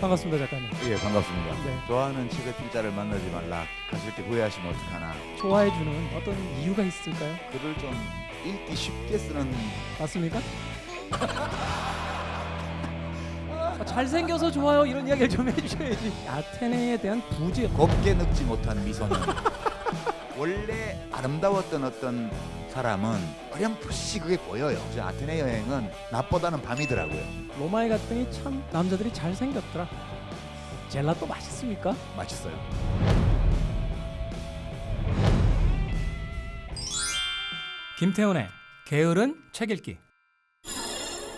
반갑습니다 작가님. 예, 반갑습니다. 네. 좋아하는 책의 필자를 만나지 말라. 가실 때 후회하시면 어떡하나. 좋아해 주는 어떤 이유가 있을까요? 글을 좀 읽기 쉽게 쓰는 맞습니까? 아, 잘생겨서 좋아요 이런 이야기를 좀 해주셔야지. 아테네에 대한 부재. 곱게 늙지 못한 미소년. 원래 아름다웠던 어떤 사람은 어렴풋이 그게 보여요. 저 아테네 여행은 낮보다는 밤이더라고요. 로마에 갔더니 참 남자들이 잘생겼더라. 젤라또 맛있습니까? 맛있어요. 김태훈의 게으른 책 읽기.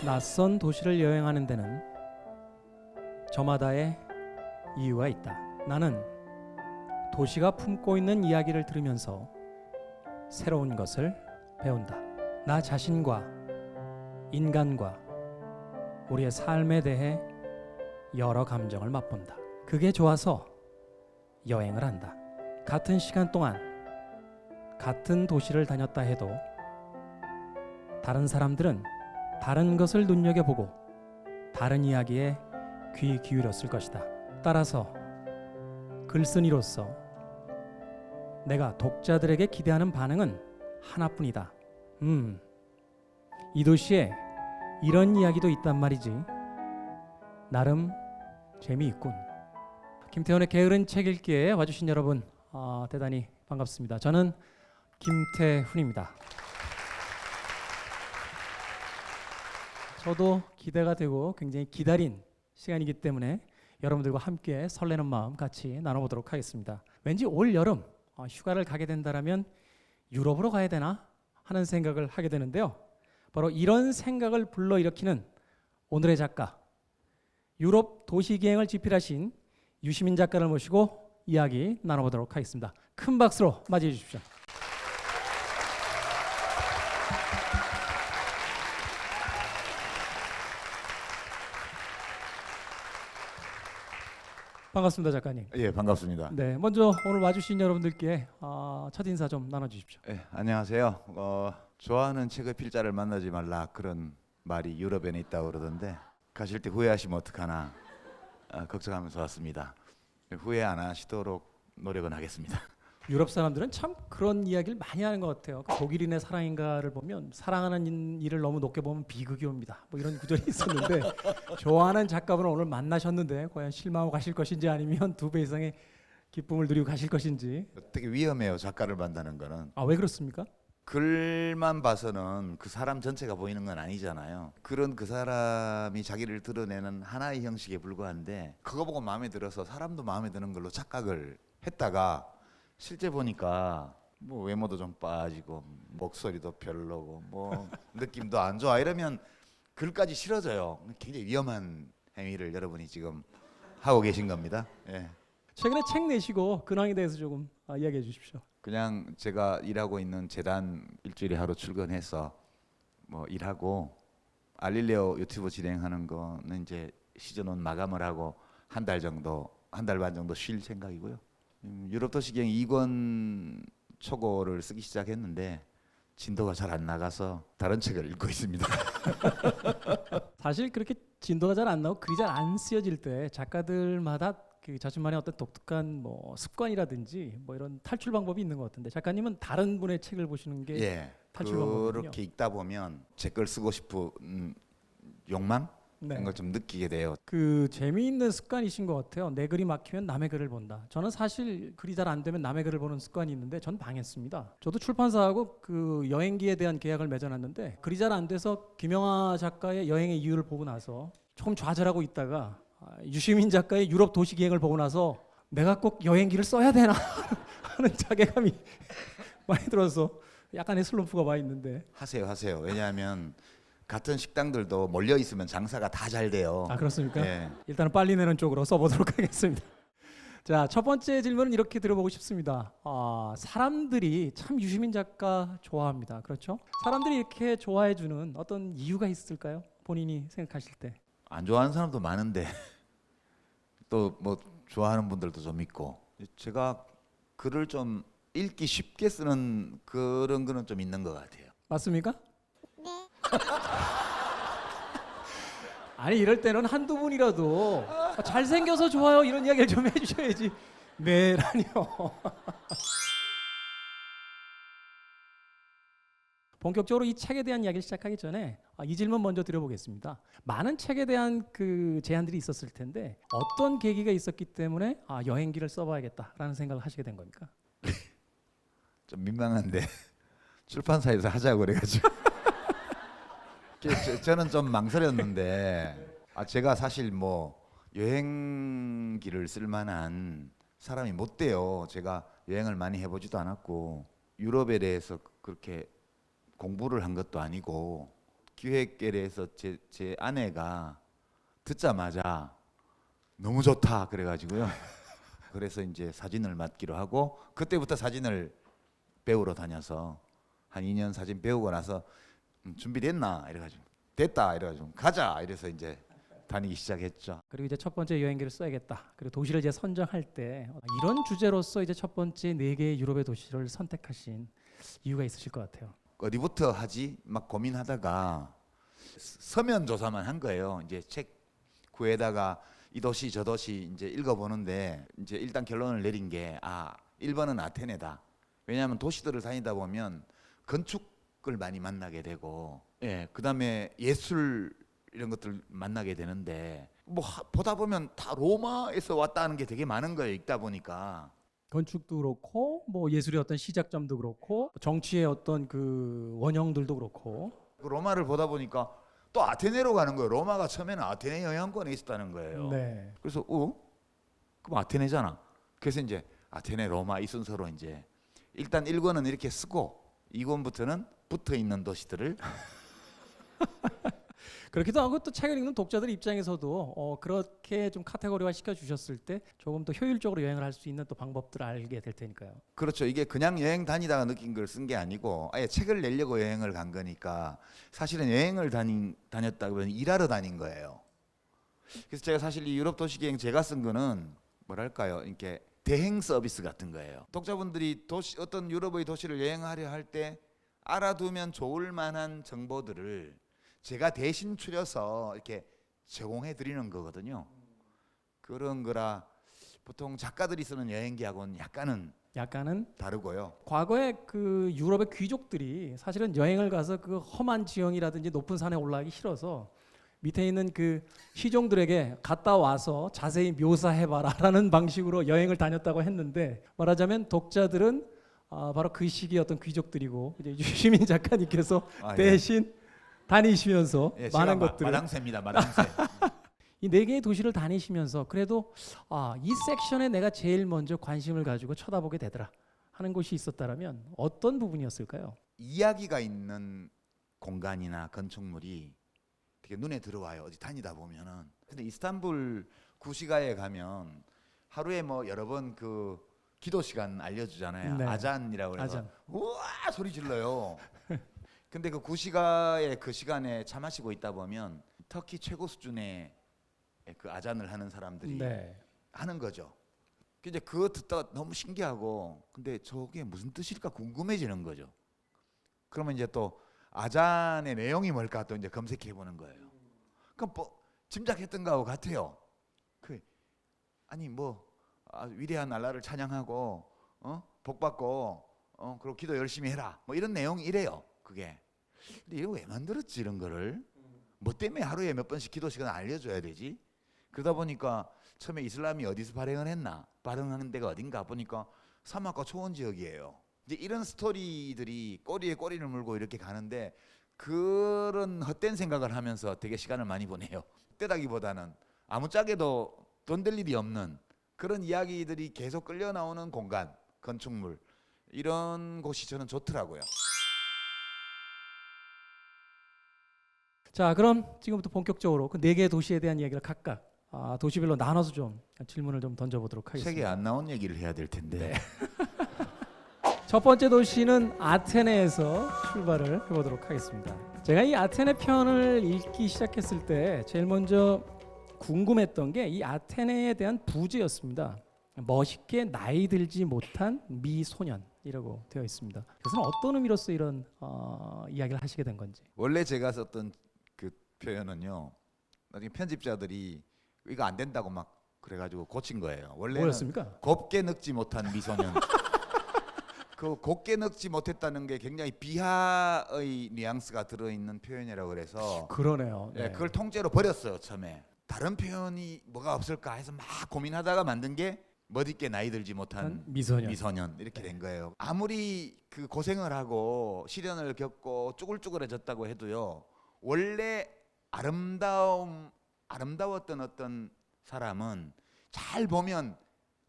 낯선 도시를 여행하는 데는 저마다의 이유가 있다. 나는 도시가 품고 있는 이야기를 들으면서 새로운 것을 배운다. 나 자신과 인간과 우리의 삶에 대해 여러 감정을 맛본다. 그게 좋아서 여행을 한다. 같은 시간 동안 같은 도시를 다녔다 해도 다른 사람들은 다른 것을 눈여겨보고 다른 이야기에 귀 기울였을 것이다. 따라서 글쓴이로서 내가 독자들에게 기대하는 반응은 하나뿐이다. 음, 이 도시에 이런 이야기도 있단 말이지. 나름 재미있군. 김태훈의 게으른 책 읽기에 와주신 여러분 아, 대단히 반갑습니다. 저는 김태훈입니다. 저도 기대가 되고 굉장히 기다린 시간이기 때문에 여러분들과 함께 설레는 마음 같이 나눠보도록 하겠습니다. 왠지 올 여름 어, 휴가를 가게 된다라면 유럽으로 가야 되나 하는 생각을 하게 되는데요. 바로 이런 생각을 불러일으키는 오늘의 작가 유럽 도시기행을 집필하신 유시민 작가를 모시고 이야기 나눠보도록 하겠습니다. 큰 박수로 맞이해 주십시오. 반갑습니다, 작가님. 예, 반갑습니다. 네, 먼저 오늘 와주신 여러분들께 어, 첫 인사 좀 나눠주십시오. 예, 안녕하세요. 어, 좋아하는 책의 필자를 만나지 말라 그런 말이 유럽에는 있다고 그러던데 가실 때 후회하시면 어떡하나 아, 걱정하면서 왔습니다. 후회 안 하시도록 노력은 하겠습니다. 유럽 사람들은 참 그런 이야기를 많이 하는 것 같아요. 그 독일인의 사랑인가를 보면 사랑하는 일을 너무 높게 보면 비극이 옵니다. 뭐 이런 구절이 있었는데 좋아하는 작가분을 오늘 만나셨는데 과연 실망하고 가실 것인지 아니면 두 배 이상의 기쁨을 누리고 가실 것인지 되게 위험해요. 작가를 만나는 거는 아 왜 그렇습니까? 글만 봐서는 그 사람 전체가 보이는 건 아니잖아요. 그런 그 사람이 자기를 드러내는 하나의 형식에 불과한데 그거 보고 마음에 들어서 사람도 마음에 드는 걸로 착각을 했다가 실제 보니까 뭐 외모도 좀 빠지고 목소리도 별로고 뭐 느낌도 안 좋아 이러면 글까지 싫어져요. 굉장히 위험한 행위를 여러분이 지금 하고 계신 겁니다. 예. 최근에 책 내시고 근황에 대해서 조금 아, 이야기해 주십시오. 그냥 제가 일하고 있는 재단 일주일에 하루 출근해서 뭐 일하고 알릴레오 유튜브 진행하는 거는 이제 시즌 1 마감을 하고 한 달 정도 한 달 반 정도 쉴 생각이고요. 음, 유럽 도시경 2권 초고를 쓰기 시작했는데 진도가 잘 안 나가서 다른 책을 읽고 있습니다. 사실 그렇게 진도가 잘 안 나고 글이 잘 안 쓰여질 때 작가들마다 그 자신만의 어떤 독특한 뭐 습관이라든지 뭐 이런 탈출 방법이 있는 것 같은데 작가님은 다른 분의 책을 보시는 게 예. 탈출 방법이군요. 그렇게 읽다 보면 제 걸 쓰고 싶은 음, 욕망 네. 걸 좀 느끼게 돼요. 그 재미있는 습관이신 것 같아요. 내 글이 막히면 남의 글을 본다. 저는 사실 글이 잘 안 되면 남의 글을 보는 습관이 있는데 전 방했습니다. 저도 출판사하고 그 여행기에 대한 계약을 맺어놨는데 글이 잘 안 돼서 김영하 작가의 여행의 이유를 보고 나서 조금 좌절하고 있다가 아, 유시민 작가의 유럽 도시 기행을 보고 나서 내가 꼭 여행기를 써야 되나 하는 자괴감이 많이 들어서 약간의 슬럼프가 와 있는데 하세요, 하세요. 왜냐하면 같은 식당들도 몰려 있으면 장사가 다 잘 돼요. 아 그렇습니까? 예. 일단은 빨리 내는 쪽으로 써보도록 하겠습니다. 자, 첫 번째 질문은 이렇게 들어보고 싶습니다. 아, 사람들이 참 유시민 작가 좋아합니다. 그렇죠? 사람들이 이렇게 좋아해 주는 어떤 이유가 있을까요? 본인이 생각하실 때. 안 좋아하는 사람도 많은데 또 뭐 좋아하는 분들도 좀 있고 제가 글을 좀 읽기 쉽게 쓰는 그런 거는 좀 있는 것 같아요. 맞습니까? 아니 이럴 때는 한두 분이라도 아, 잘생겨서 좋아요 이런 이야기를 좀 해주셔야지. 네라니요. 본격적으로 이 책에 대한 이야기를 시작하기 전에 아, 이 질문 먼저 드려보겠습니다. 많은 책에 대한 그 제안들이 있었을 텐데 어떤 계기가 있었기 때문에 아, 여행기를 써봐야겠다라는 생각을 하시게 된 겁니까? 좀 민망한데 출판사에서 하자고 그래가지고 저, 저는 좀 망설였는데 아 제가 사실 뭐 여행기를 쓸 만한 사람이 못 돼요. 제가 여행을 많이 해보지도 않았고 유럽에 대해서 그렇게 공부를 한 것도 아니고 기획에 대해서 제, 제 아내가 듣자마자 너무 좋다 그래가지고요. 그래서 이제 사진을 맡기로 하고 그때부터 사진을 배우러 다녀서 한 2년 사진 배우고 나서 음, 준비됐나 이래가지고 됐다 이래가지고 가자 이래서 이제 다니기 시작했죠. 그리고 이제 첫 번째 여행기를 써야겠다. 그리고 도시를 이제 선정할 때 어, 이런 주제로서 이제 첫 번째 네 개의 유럽의 도시를 선택하신 이유가 있으실 것 같아요. 어디부터 하지 막 고민하다가 서면 조사만 한 거예요. 이제 책 구에다가 이 도시 저 도시 이제 읽어보는데 이제 일단 결론을 내린 게 아 1번은 아테네다. 왜냐하면 도시들을 다니다 보면 건축 을 많이 만나게 되고 예 그다음에 예술 이런 것들 만나게 되는데 뭐 하- 보다 보면 다 로마에서 왔다는 게 되게 많은 거예요 읽다 보니까 건축도 그렇고 뭐 예술의 어떤 시작점도 그렇고 정치의 어떤 그 원형들도 그렇고 그 로마를 보다 보니까 또 아테네로 가는 거예요. 로마가 처음에는 아테네 영향권에 있었다는 거예요. 네. 그래서 어? 그럼 아테네잖아. 그래서 이제 아테네, 로마 이 순서로 이제 일단 1권은 이렇게 쓰고 2권부터는 붙어 있는 도시들을 그렇기도 하고 또 책을 읽는 독자들 입장에서도 어, 그렇게 좀 카테고리화 시켜 주셨을 때 조금 더 효율적으로 여행을 할 수 있는 또 방법들을 알게 될 테니까요. 그렇죠. 이게 그냥 여행 다니다가 느낀 걸 쓴 게 아니고 아예 책을 내려고 여행을 간 거니까 사실은 여행을 다닌 다녔다고 일하러 다닌 거예요. 그래서 제가 사실 이 유럽 도시 여행 제가 쓴 거는 뭐랄까요? 이렇게 대행 서비스 같은 거예요. 독자분들이 도시 어떤 유럽의 도시를 여행하려 할 때 알아두면 좋을 만한 정보들을 제가 대신 추려서 이렇게 제공해 드리는 거거든요. 그런 거라 보통 작가들이 쓰는 여행기하고는 약간은 약간은 다르고요. 과거에 그 유럽의 귀족들이 사실은 여행을 가서 그 험한 지형이라든지 높은 산에 올라가기 싫어서 밑에 있는 그 시종들에게 갔다 와서 자세히 묘사해봐라라는 방식으로 여행을 다녔다고 했는데 말하자면 독자들은 아, 바로 그 시기의 어떤 귀족들이고 이제 유시민 작가님께서 아, 예. 대신 다니시면서 예, 제가 많은 마- 것들을 마당새입니다. 마당새. 이 네 개의 도시를 다니시면서 그래도 아, 이 섹션에 내가 제일 먼저 관심을 가지고 쳐다보게 되더라 하는 곳이 있었다라면 어떤 부분이었을까요? 이야기가 있는 공간이나 건축물이 되게 눈에 들어와요. 어디 다니다 보면은. 근데 이스탄불 구시가에 가면 하루에 뭐 여러 번 그 기도 시간 알려주잖아요. 네. 아잔이라고 그래서 아잔. 우와 소리 질러요. 근데 그 구시가의 그 시간에 차 마시고 있다 보면 터키 최고 수준의 그 아잔을 하는 사람들이 네. 하는 거죠. 그 이제 그거 듣다가 너무 신기하고 근데 저게 무슨 뜻일까 궁금해지는 거죠. 그러면 이제 또 아잔의 내용이 뭘까 또 이제 검색해 보는 거예요. 그럼 뭐 짐작했던 거하고 같아요. 그 아니 뭐 아, 위대한 알라를 찬양하고 어? 복 받고 어 그리고 기도 열심히 해라. 뭐 이런 내용이 이래요. 그게. 근데 이거 왜 만들었지 이런 거를? 뭐 때문에 하루에 몇 번씩 기도 시간 알려줘야 되지? 그러다 보니까 처음에 이슬람이 어디서 발행을 했나 발행하는 데가 어딘가 보니까 사막과 초원 지역이에요. 이제 이런 스토리들이 꼬리에 꼬리를 물고 이렇게 가는데 그런 헛된 생각을 하면서 되게 시간을 많이 보내요. 때다기보다는 아무짝에도 돈 될 일이 없는 그런 이야기들이 계속 끌려 나오는 공간, 건축물 이런 곳이 저는 좋더라고요. 자, 그럼 지금부터 본격적으로 그 네 개의 도시에 대한 이야기를 각각 아, 도시별로 나눠서 좀 질문을 좀 던져보도록 책에 하겠습니다. 안 나온 얘기를 해야 될 텐데. 첫 번째 도시는 아테네에서 출발을 해보도록 하겠습니다. 제가 이 아테네 편을 읽기 시작했을 때 제일 먼저 궁금했던 게 이 아테네에 대한 부제였습니다. 멋있게 나이 들지 못한 미소년이라고 되어 있습니다. 그래서 어떤 의미로서 이런 어, 이야기를 하시게 된 건지. 원래 제가 썼던 그 표현은요. 나중에 편집자들이 이거 안 된다고 막 그래가지고 고친 거예요. 원래는 뭐였습니까? 곱게 늙지 못한 미소년. 그 곱게 늙지 못했다는 게 굉장히 비하의 뉘앙스가 들어있는 표현이라고 그래서 그러네요. 예, 네. 그걸 통째로 버렸어요 처음에. 다른 표현이 뭐가 없을까 해서 막 고민하다가 만든 게 멋있게 나이 들지 못한 한 미소년. 미소년 이렇게 된 거예요. 아무리 그 고생을 하고 시련을 겪고 쭈글쭈글해졌다고 해도요. 원래 아름다움 아름다웠던 어떤 사람은 잘 보면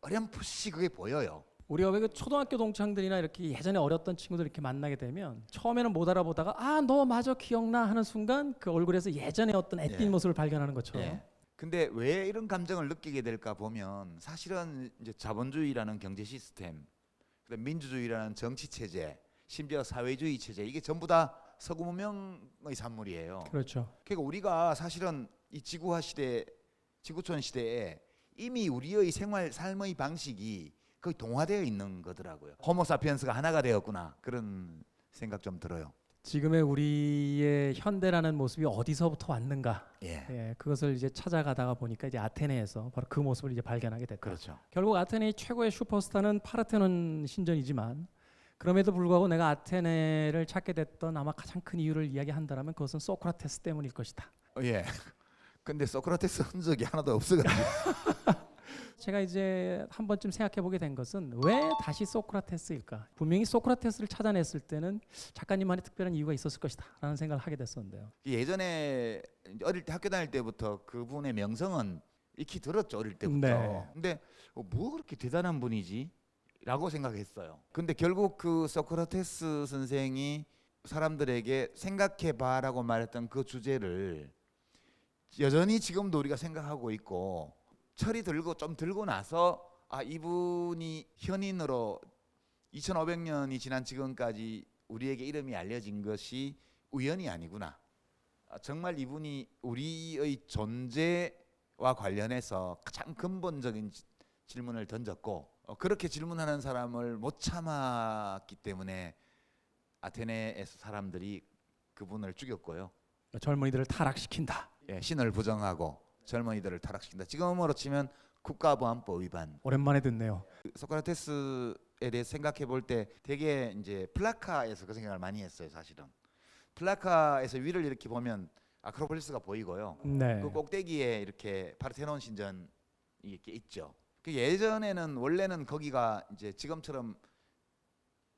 어렴풋이 그게 보여요. 우리가 왜 그 초등학교 동창들이나 이렇게 예전에 어렸던 친구들 이렇게 만나게 되면 처음에는 못 알아보다가 아 너 마저 기억나 하는 순간 그 얼굴에서 예전에 어떤 애띤 예. 모습을 발견하는 것처럼 예. 근데 왜 이런 감정을 느끼게 될까 보면 사실은 이제 자본주의라는 경제 시스템, 그다음 민주주의라는 정치 체제, 심지어 사회주의 체제 이게 전부 다 서구 문명의 산물이에요. 그렇죠. 그러니까 우리가 사실은 이 지구화 시대, 지구촌 시대에 이미 우리의 생활 삶의 방식이 거의 동화되어 있는 거더라고요. 호모사피엔스가 하나가 되었구나 그런 생각 좀 들어요. 지금의 우리의 현대라는 모습이 어디서부터 왔는가? 예, 예, 그것을 이제 찾아가다가 보니까 이제 아테네에서 바로 그 모습을 이제 발견하게 됐다. 그렇죠. 결국 아테네의 최고의 슈퍼스타는 파르테논 신전이지만 그럼에도 불구하고 내가 아테네를 찾게 됐던 아마 가장 큰 이유를 이야기한다면 그것은 소크라테스 때문일 것이다. 어, 예. 근데 소크라테스 흔적이 하나도 없어가지고 제가 이제 한 번쯤 생각해 보게 된 것은 왜 다시 소크라테스일까? 분명히 소크라테스를 찾아냈을 때는 작가님만의 특별한 이유가 있었을 것이다라는 생각을 하게 됐었는데요. 예전에 이제 어릴 때 학교 다닐 때부터 그분의 명성은 익히 들었죠 어릴 때부터. 네. 근데 어, 뭐 그렇게 대단한 분이지? 라고 생각했어요. 근데 결국 그 소크라테스 선생이 사람들에게 생각해 봐라고 말했던 그 주제를 여전히 지금도 우리가 생각하고 있고 철이 들고 좀 들고 나서 아 이분이 현인으로 2,500년이 지난 지금까지 우리에게 이름이 알려진 것이 우연이 아니구나. 아, 정말 이분이 우리의 존재와 관련해서 가장 근본적인 지- 질문을 던졌고 어, 그렇게 질문하는 사람을 못 참았기 때문에 아테네에서 사람들이 그분을 죽였고요. 젊은이들을 타락시킨다. 예, 신을 부정하고 젊은이들을 타락시킨다. 지금으로 치면 국가보안법 위반. 오랜만에 듣네요. 그 소크라테스에 대해 생각해 볼 때 되게 이제 플라카에서 그 생각을 많이 했어요, 사실은. 플라카에서 위를 이렇게 보면 아크로폴리스가 보이고요. 네. 그 꼭대기에 이렇게 파르테논 신전이 이렇게 있죠. 그 예전에는 원래는 거기가 이제 지금처럼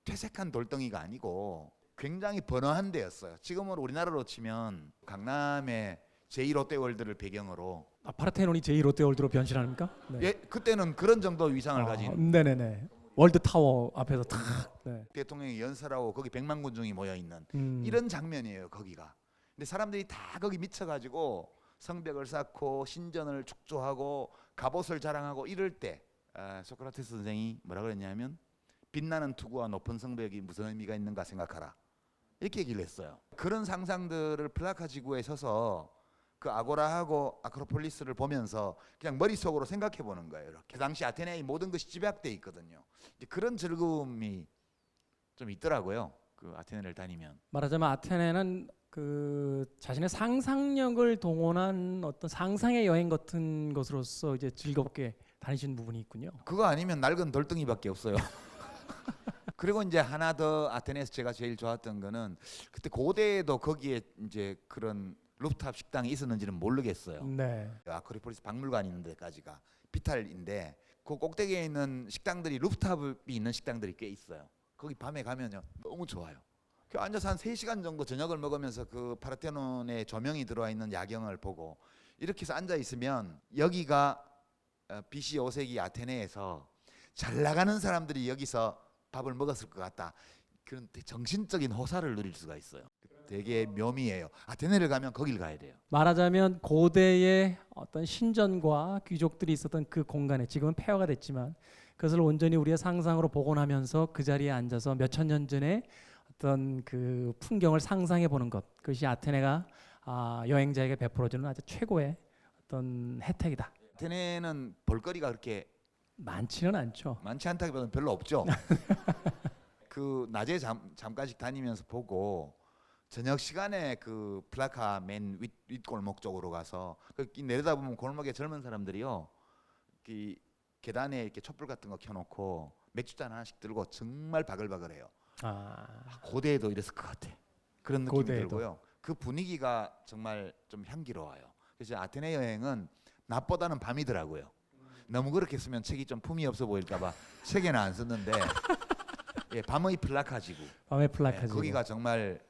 퇴색한 돌덩이가 아니고 굉장히 번화한 데였어요. 지금은 우리나라로 치면 강남의 제2롯데월드를 배경으로 아, 파르테논이 제2 롯데월드로 변신합니까? 네. 예, 그때는 그런 정도 위상을 아, 가진 네네네. 월드 타워 앞에서 탁. 네. 대통령이 연설하고 거기 백만 군중이 모여 있는 음. 이런 장면이에요 거기가. 근데 사람들이 다 거기 미쳐가지고 성벽을 쌓고 신전을 축조하고 갑옷을 자랑하고 이럴 때 아, 소크라테스 선생이 뭐라 그랬냐면 빛나는 투구와 높은 성벽이 무슨 의미가 있는가 생각하라 이렇게 얘기를 했어요. 그런 상상들을 플라카 지구에 서서 그 아고라하고 아크로폴리스를 보면서 그냥 머릿속으로 생각해 보는 거예요. 이렇게 그 당시 아테네의 모든 것이 집약돼 있거든요. 그런 즐거움이 좀 있더라고요. 그 아테네를 다니면. 말하자면 아테네는 그 자신의 상상력을 동원한 어떤 상상의 여행 같은 것으로서 이제 즐겁게 다니신 부분이 있군요. 그거 아니면 낡은 돌덩이밖에 없어요. 그리고 이제 하나 더 아테네에서 제가 제일 좋았던 거는 그때 고대에도 거기에 이제 그런 루프탑 식당이 있었는지는 모르겠어요. 네. 아크로폴리스 박물관 있는 데까지가 비탈인데 그 꼭대기에 있는 식당들이 루프탑이 있는 식당들이 꽤 있어요. 거기 밤에 가면요 너무 좋아요. 그 앉아서 한 3시간 정도 저녁을 먹으면서 그 파르테논에 조명이 들어와 있는 야경을 보고 이렇게 해서 앉아 있으면 여기가 어, BC 5세기 아테네에서 잘 나가는 사람들이 여기서 밥을 먹었을 것 같다. 그런 정신적인 호사를 누릴 수가 있어요. 되게 묘미예요. 아테네를 가면 거길 가야 돼요. 말하자면 고대의 어떤 신전과 귀족들이 있었던 그 공간에 지금은 폐허가 됐지만 그것을 온전히 우리의 상상으로 복원하면서 그 자리에 앉아서 몇천 년 전에 어떤 그 풍경을 상상해 보는 것 그것이 아테네가 아, 여행자에게 베풀어주는 아주 최고의 어떤 혜택이다. 아테네는 볼거리가 그렇게 많지는 않죠. 많지 않다기보다는 별로 없죠. 그 낮에 잠, 잠깐씩 다니면서 보고 저녁 시간에 그 플라카 맨 윗 윗골목 쪽으로 가서 그 내려다 보면 골목에 젊은 사람들이요. 이 계단에 이렇게 촛불 같은 거 켜놓고 맥주잔 하나씩 들고 정말 바글바글해요. 아, 고대에도 이랬을 것 같아. 그런 느낌이 고대에도. 들고요. 그 분위기가 정말 좀 향기로워요. 그래서 아테네 여행은 낮보다는 밤이더라고요. 너무 그렇게 쓰면 책이 좀 품이 없어 보일까봐 책에는 안 썼는데 예, 밤의 플라카 지구. 밤의 예, 플라카지. 거기가 정말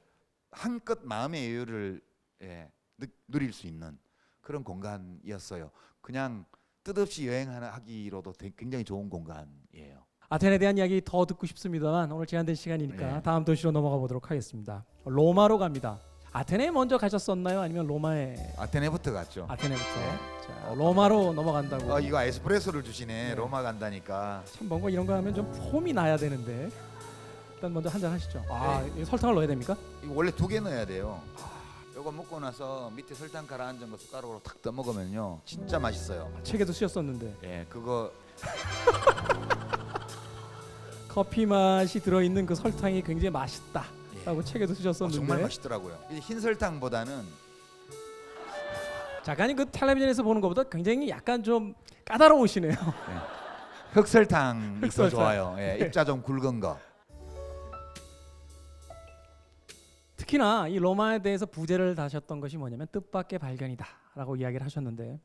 한껏 마음의 여유를 예, 느, 누릴 수 있는 그런 공간이었어요. 그냥 뜻없이 여행하기로도 되- 굉장히 좋은 공간이에요. 아테네에 대한 이야기 더 듣고 싶습니다만 오늘 제한된 시간이니까 네. 다음 도시로 넘어가 보도록 하겠습니다. 로마로 갑니다. 아테네에 먼저 가셨었나요? 아니면 로마에 아테네부터 갔죠. 아테네부터? 네. 자, 로마로 넘어간다고. 어, 이거 에스프레소를 주시네. 네. 로마 간다니까. 참 뭔가 이런 거 하면 좀 폼이 나야 되는데 일단 먼저 한 잔 하시죠. 아, 네. 이거 설탕을 넣어야 됩니까? 이거 원래 두 개 넣어야 돼요. 요거 먹고 나서 밑에 설탕 가라앉은 거 숟가락으로 탁 떠 먹으면요 진짜 맛있어요. 책에도 쓰였었는데 예, 그거 커피 맛이 들어있는 그 설탕이 굉장히 맛있다라고 예. 책에도 어, 쓰셨었는데 정말 맛있더라고요. 이흰 설탕보다는 작가님 그 텔레비전에서 보는 것보다 굉장히 약간 좀 까다로우시네요. 흑설탕이 더 흑설탕. 좋아요. 예, 입자 좀 굵은 거. 특히나 이 로마에 대해서 부제를 다셨던 것이 뭐냐면 뜻밖의 발견이다라고 이야기를 하셨는데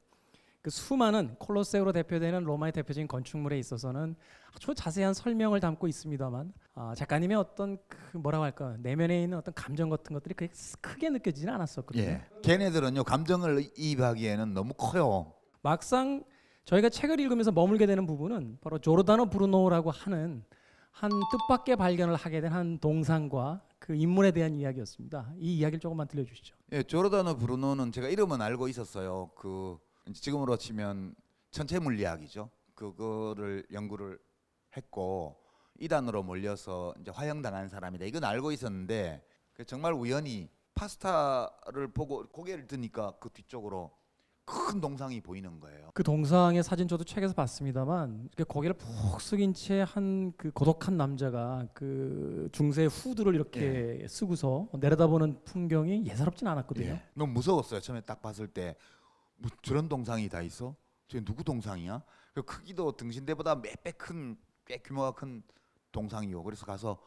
그 수많은 콜로세오로 대표되는 로마의 대표적인 건축물에 있어서는 아주 자세한 설명을 담고 있습니다만 아, 작가님의 어떤 그 뭐라고 할까 내면에 있는 어떤 감정 같은 것들이 그렇게 크게 느껴지지는 않았었거든요. 예. 걔네들은요 감정을 이입하기에는 너무 커요. 막상 저희가 책을 읽으면서 머물게 되는 부분은 바로 조르다노 브루노라고 하는 한 뜻밖의 발견을 하게 된 한 동상과 그 인물에 대한 이야기였습니다. 이 이야기를 조금만 들려주시죠. 예, 조르다노 브루노는 제가 이름은 알고 있었어요. 그 지금으로 치면 천체 물리학이죠. 그거를 연구를 했고 이단으로 몰려서 이제 화형당한 사람이다. 이건 알고 있었는데 그 정말 우연히 파스타를 보고 고개를 드니까 그 뒤쪽으로 큰 동상이 보이는 거예요. 그 동상의 사진 저도 책에서 봤습니다만 이렇게 고개를 푹 숙인 채 한 그 고독한 남자가 그 중세 후드를 이렇게 쓰고서 내려다보는 풍경이 예사롭진 않았거든요. 예. 너무 무서웠어요. 처음에 딱 봤을 때 뭐 저런 동상이 다 있어? 저 누구 동상이야? 그 크기도 등신대보다 몇 배 큰 꽤 규모가 큰 동상이요. 그래서 가서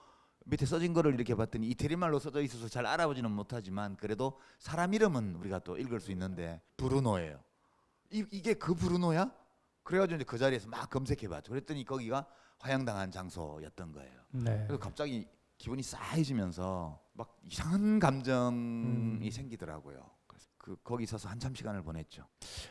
밑에 써진 거를 이렇게 봤더니 이태리 말로 써져 있어서 잘 알아보지는 못하지만 그래도 사람 이름은 우리가 또 읽을 수 있는데 브루노예요. 이, 이게 그 브루노야? 그래가지고 이제 그 자리에서 막 검색해봤죠. 그랬더니 거기가 화양당한 장소였던 거예요. 네. 그래서 갑자기 기분이 싸해지면서 막 이상한 감정이 음. 생기더라고요. 그 거기 서서 한참 시간을 보냈죠.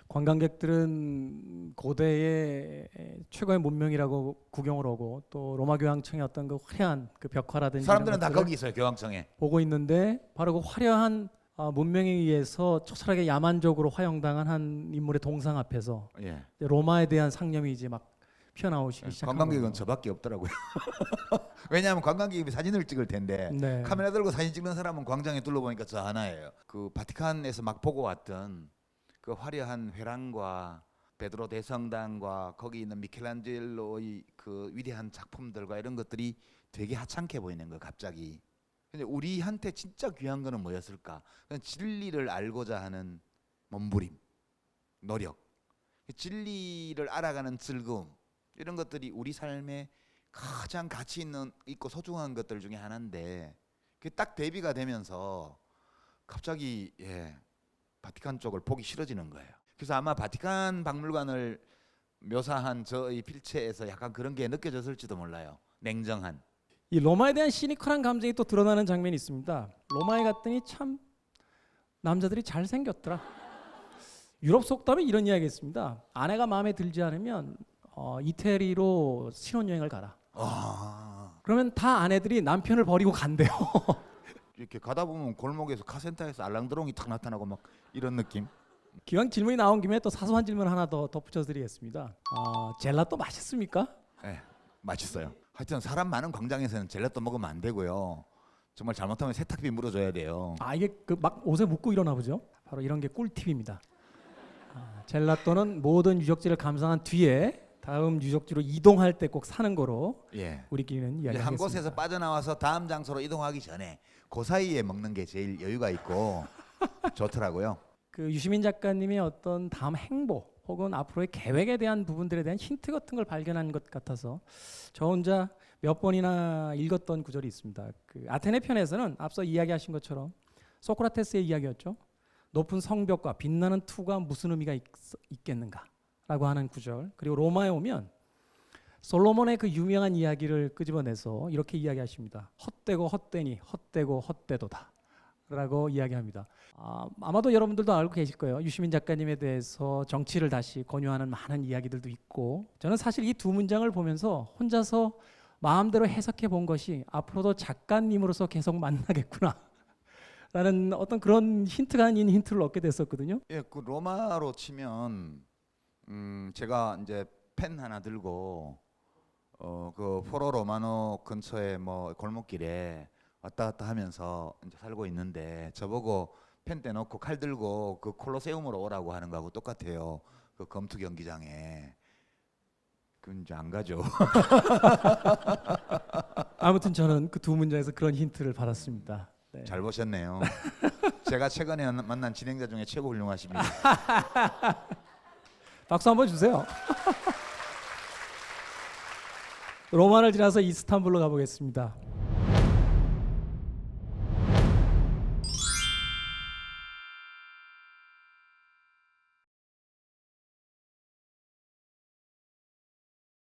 관광객들은 고대의 최고의 문명이라고 구경을 오고 또 로마 교황청의 어떤 그 화려한 그 벽화라든지 사람들은 다 거기 있어요 교황청에. 보고 있는데 바로 그 화려한 아, 문명에 의해서 처절하게 야만적으로 화형당한 한 인물의 동상 앞에서 예. 로마에 대한 상념이 이제 막 피어나오시기 시작한 관광객은 거예요. 저밖에 없더라고요. 왜냐하면 관광객이 사진을 찍을 텐데 네. 카메라 들고 사진 찍는 사람은 광장에 둘러보니까 저 하나예요. 그 바티칸에서 막 보고 왔던 그 화려한 회랑과 베드로 대성당과 거기 있는 미켈란젤로의 그 위대한 작품들과 이런 것들이 되게 하찮게 보이는 거 갑자기. 근데 우리한테 진짜 귀한 거는 뭐였을까? 진리를 알고자 하는 몸부림, 노력, 진리를 알아가는 즐거움 이런 것들이 우리 삶에 가장 가치 있는 있고 소중한 것들 중에 하나인데 그게 딱 대비가 되면서 갑자기 예 바티칸 쪽을 보기 싫어지는 거예요. 그래서 아마 바티칸 박물관을 묘사한 저의 필체에서 약간 그런 게 느껴졌을지도 몰라요. 냉정한. 이 로마에 대한 시니컬한 감정이 또 드러나는 장면이 있습니다. 로마에 갔더니 참 남자들이 잘 생겼더라. 유럽 속담에 이런 이야기 있습니다. 아내가 마음에 들지 않으면 어, 이태리로 신혼여행을 가라. 아 그러면 다 아내들이 남편을 버리고 간대요. 이렇게 가다 보면 골목에서 카센터에서 알랑드롱이 탁 나타나고 막 이런 느낌. 기왕 질문이 나온 김에 또 사소한 질문 하나 더 덧붙여드리겠습니다. 어, 젤라또 맛있습니까? 예, 맛있어요. 하여튼 사람 많은 광장에서는 젤라또 먹으면 안 되고요. 정말 잘못하면 세탁비 물어줘야 돼요. 아 이게 그 막 옷에 묶고 일어나 보죠. 바로 이런 게 꿀팁입니다. 아, 젤라또는 모든 유적지를 감상한 뒤에 다음 유적지로 이동할 때 꼭 사는 거로 예. 우리끼리는 이제 한 이야기하겠습니다. 곳에서 빠져나와서 다음 장소로 이동하기 전에 그 사이에 먹는 게 제일 여유가 있고 좋더라고요. 그 유시민 작가님의 어떤 다음 행보 혹은 앞으로의 계획에 대한 부분들에 대한 힌트 같은 걸 발견한 것 같아서 저 혼자 몇 번이나 읽었던 구절이 있습니다. 그 아테네 편에서는 앞서 이야기하신 것처럼 소크라테스의 이야기였죠. 높은 성벽과 빛나는 투가 무슨 의미가 있, 있겠는가 라고 하는 구절. 그리고 로마에 오면 솔로몬의 그 유명한 이야기를 끄집어내서 이렇게 이야기하십니다. 헛되고 헛되니 헛되고 헛되도다. 라고 이야기합니다. 아, 아마도 여러분들도 알고 계실 거예요. 유시민 작가님에 대해서 정치를 다시 권유하는 많은 이야기들도 있고 저는 사실 이 두 문장을 보면서 혼자서 마음대로 해석해 본 것이 앞으로도 작가님으로서 계속 만나겠구나. 라는 어떤 그런 힌트가 아닌 힌트를 얻게 됐었거든요. 예, 그 로마로 치면 음, 제가 이제 펜 하나 들고 어, 그 포로 로마노 근처에 뭐 골목길에 왔다 갔다 하면서 이제 살고 있는데 저보고 펜 떼놓고 칼 들고 그 콜로세움으로 오라고 하는 거하고 똑같아요. 그 검투 경기장에. 그건 이제 안 가죠. 아무튼 저는 그 두 문장에서 그런 힌트를 받았습니다. 네. 잘 보셨네요. 제가 최근에 만난 진행자 중에 최고 훌륭하십니다. 박수 한번 주세요. 로마를 지나서 이스탄불로 가보겠습니다.